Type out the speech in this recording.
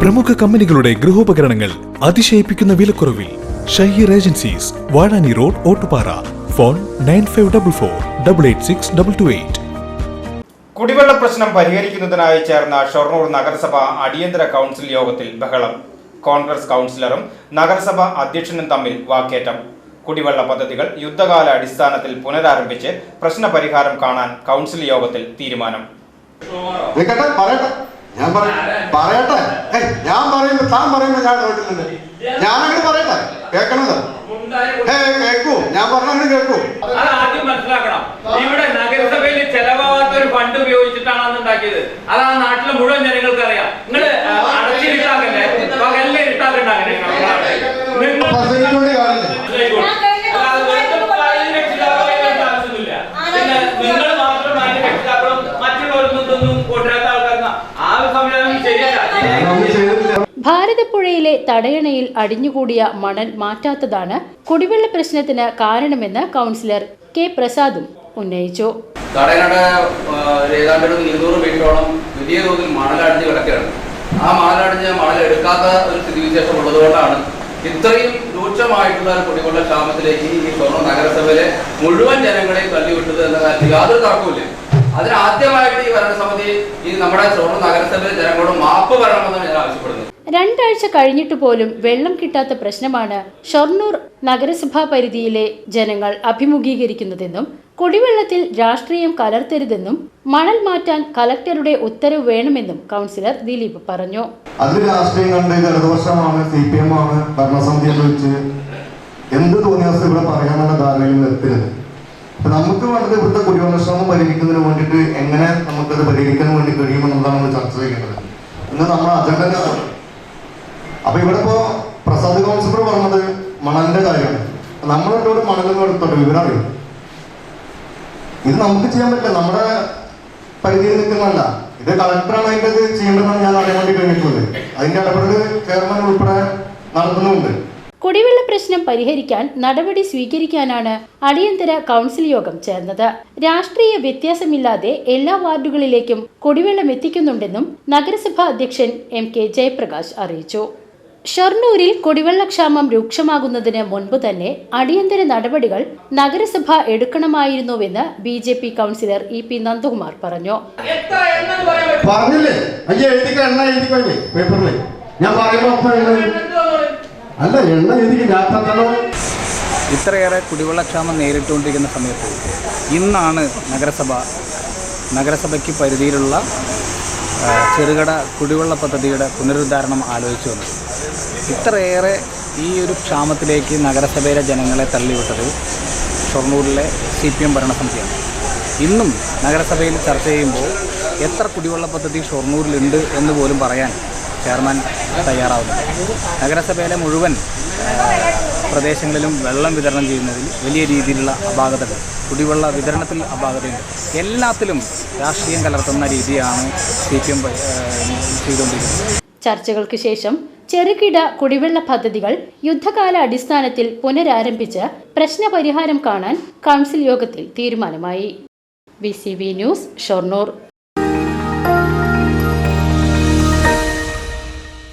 പ്രമുഖ കമ്പനികളുടെ ഗൃഹോപകരണങ്ങൾ അതിശയിപ്പിക്കുന്ന വിലക്കുറവിൽ Shaheer agencies Vazhani road Ottupara. Phone nine five double four double eight six double two eight. കുടിവെള്ള പ്രശ്നം പരിഹരിക്കുന്നതിനായി ചേർന്ന ഷൊർണൂർ നഗരസഭ അടിയന്തര കൗൺസിൽ യോഗത്തിൽ ബഹളം. കോൺഗ്രസ് കൗൺസിലറും നഗരസഭ അധ്യക്ഷനും തമ്മിൽ വാക്കേറ്റം. കുടിവെള്ള പദ്ധതികൾ യുദ്ധകാല അടിസ്ഥാനത്തിൽ പുനരാരംഭിച്ച് പ്രശ്നപരിഹാരം കാണാൻ കൗൺസിൽ യോഗത്തിൽ തീരുമാനം. ഞാൻ പറയട്ടെ. ഞാൻ പറയുമ്പോ താൻ പറയുമ്പോ ഞാൻ കേട്ടിട്ടുണ്ട് ഞാനങ്ങനെ പറയട്ടെ. കേൾക്കണത് ഏയ് കേൾക്കൂ. ഞാൻ പറഞ്ഞങ്ങനെ കേൾക്കൂ. അത് ആദ്യം മനസ്സിലാക്കണം. ഇവിടെ നഗരസഭയിൽ ചെലവാകാത്ത ഒരു ഫണ്ട് ഉപയോഗിച്ചിട്ടാണ് അന്ന് ഉണ്ടാക്കിയത്. അത് ആ നാട്ടിലെ മുഴുവൻ ജനങ്ങൾക്ക് അറിയാം നിങ്ങൾ അടച്ചിരുട്ടാക്കല്ലേ പകലിൽ ഇരുട്ടാക്കണ്ടാകല്ലേ നിങ്ങൾ ഭാരതപ്പുഴയിലെ തടയണയിൽ അടിഞ്ഞുകൂടിയ മണൽ മാറ്റാത്തതാണ് കുടിവെള്ള പ്രശ്നത്തിന് കാരണമെന്ന് കൗൺസിലർ കെ പ്രസാദും ഉന്നയിച്ചു. തടയണയുടെ ഏതാണ്ട് ഒരു ഇരുന്നൂറ് മീറ്ററോളം വലിയ തോതിൽ മണലടിഞ്ഞ് ആ മണലടിഞ്ഞ് മണൽ ഒരു സ്ഥിതിവിശേഷം ഉള്ളതുകൊണ്ടാണ് ഇത്രയും രൂക്ഷമായിട്ടുള്ള ഒരു കുടിവെള്ള ക്ഷാമത്തിലേക്ക് ഈ സ്വർണ നഗരസഭയിലെ മുഴുവൻ ജനങ്ങളെയും തള്ളിവിട്ടത് എന്ന കാര്യത്തിൽ യാതൊരു തർക്കവുമില്ല. അതിന് ആദ്യമായിട്ട് ഈ ഭരണസമിതി ഈ നമ്മുടെ ഷൊർണൂർ നഗരസഭയിലെ ജനങ്ങളോട് മാപ്പ് പറയണമെന്നാണ് ഞാൻ ആവശ്യപ്പെടുന്നത്. രണ്ടാഴ്ച കഴിഞ്ഞിട്ട് പോലും വെള്ളം കിട്ടാത്ത പ്രശ്നമാണ് ഷൊർണൂർ നഗരസഭാ പരിധിയിലെ ജനങ്ങൾ അഭിമുഖീകരിക്കുന്നതെന്നും കുടിവെള്ളത്തിൽ രാഷ്ട്രീയം കലർത്തരുതെന്നും മണൽ മാറ്റാൻ കലക്ടറുടെ ഉത്തരവ് വേണമെന്നും കൗൺസിലർ ദിലീപ് പറഞ്ഞു. അതിൽ രാഷ്ട്രീയം കണ്ട് ഇടതുപക്ഷമാണ് സി പി എം ആണ് ഭരണസമിതിയെ വിളിച്ച് എന്ത് തോന്നിയാസം ഇവിടെ പറയാനുള്ള ധാരണയിൽ അപ്പൊ നമുക്ക് വേണ്ടത് ഇവിടുത്തെ കുടിവെള്ളക്ഷാമം പരിഹരിക്കുന്നതിന് വേണ്ടിയിട്ട് എങ്ങനെ നമുക്കത് പരിഹരിക്കാൻ വേണ്ടി കഴിയുമെന്നുള്ളതാണ് നമ്മൾ ചർച്ച ചെയ്യേണ്ടത്? ഇന്ന് നമ്മൾ അജണ്ട അപ്പൊ ഇവിടെ ഇപ്പോ പ്രസാദ് കൗൺസിലർ പറഞ്ഞത് മണലിന്റെ കാര്യമാണ് ഒരു മണലും എടുത്തോട്ടെ വിവരം അറിയും. ഇത് നമുക്ക് ചെയ്യാൻ പറ്റില്ല നമ്മുടെ പരിധിയിൽ നിൽക്കുന്നതല്ല. ഇത് കളക്ടറാണ് അതിന്റെ ചെയ്യേണ്ടതെന്നാണ് ചെയ്യേണ്ടതെന്ന് ഞാൻ അറിയാൻ വേണ്ടി കഴിഞ്ഞിട്ടുള്ളത്. അതിന്റെ ഇടപെടൽ ചെയർമാൻ ഉൾപ്പെടെ നടത്തുന്നുമുണ്ട്. കുടിവെള്ള പ്രശ്നം പരിഹരിക്കാൻ നടപടി സ്വീകരിക്കാനാണ് അടിയന്തര കൗൺസിൽ യോഗം ചേർന്നത്. രാഷ്ട്രീയ വ്യത്യാസമില്ലാതെ എല്ലാ വാർഡുകളിലേക്കും കുടിവെള്ളം എത്തിക്കുന്നുണ്ടെന്നും നഗരസഭാ അധ്യക്ഷൻ എം കെ ജയപ്രകാശ് അറിയിച്ചു. ഷൊർണൂരിൽ കുടിവെള്ളക്ഷാമം രൂക്ഷമാകുന്നതിന് മുൻപ് തന്നെ അടിയന്തര നടപടികൾ നഗരസഭ എടുക്കണമായിരുന്നുവെന്ന് B J P councillor E P Nandakumar പറഞ്ഞു. പറഞ്ഞില്ലേ? അയ്യ എഴുതി പേപ്പറിൽ ഞാൻ പറയുമ്പോ അപ്പൊ എണ്ണ എഴുതി. അല്ല എണ്ണ ഞാൻ ഇത്രയേറെ കുടിവെള്ളക്ഷാമം നേരിട്ടുകൊണ്ടിരിക്കുന്ന സമയത്ത് ഇന്നാണ് നഗരസഭ നഗരസഭയ്ക്ക് പരിധിയിലുള്ള ചെറുകിട കുടിവെള്ള പദ്ധതിയുടെ പുനരുദ്ധാരണം ആലോചിച്ചു വന്നത്. ഇത്രയേറെ ഈ ഒരു ക്ഷാമത്തിലേക്ക് നഗരസഭയിലെ ജനങ്ങളെ തള്ളിവിട്ടത് ഷൊർണൂരിലെ സി പി എം ഭരണസമിതിയാണ്. ഇന്നും നഗരസഭയിൽ ചർച്ച ചെയ്യുമ്പോൾ എത്ര കുടിവെള്ള പദ്ധതി ഷൊർണൂരിലുണ്ട് എന്ന് പോലും പറയാൻ ചെയർമാൻ തയ്യാറാവുന്നത് നഗരസഭയിലെ മുഴുവൻ പ്രദേശങ്ങളിലും വെള്ളം വിതരണം ചെയ്യുന്നതിൽ വലിയ രീതിയിലുള്ള അപാകതകൾ കുടിവെള്ള വിതരണത്തിൽ അപാകതയുണ്ട്. എല്ലാത്തിലും രാഷ്ട്രീയം കലർത്തുന്ന രീതിയാണ് സി പി എം ചെയ്തുകൊണ്ടിരിക്കുന്നത്. ചർച്ചകൾക്ക് ശേഷം ചെറുകിട കുടിവെള്ള പദ്ധതികൾ യുദ്ധകാല അടിസ്ഥാനത്തിൽ പുനരാരംഭിച്ച് പ്രശ്നപരിഹാരം കാണാൻ കൗൺസിൽ യോഗത്തിൽ തീരുമാനമായി. B news Shoranur.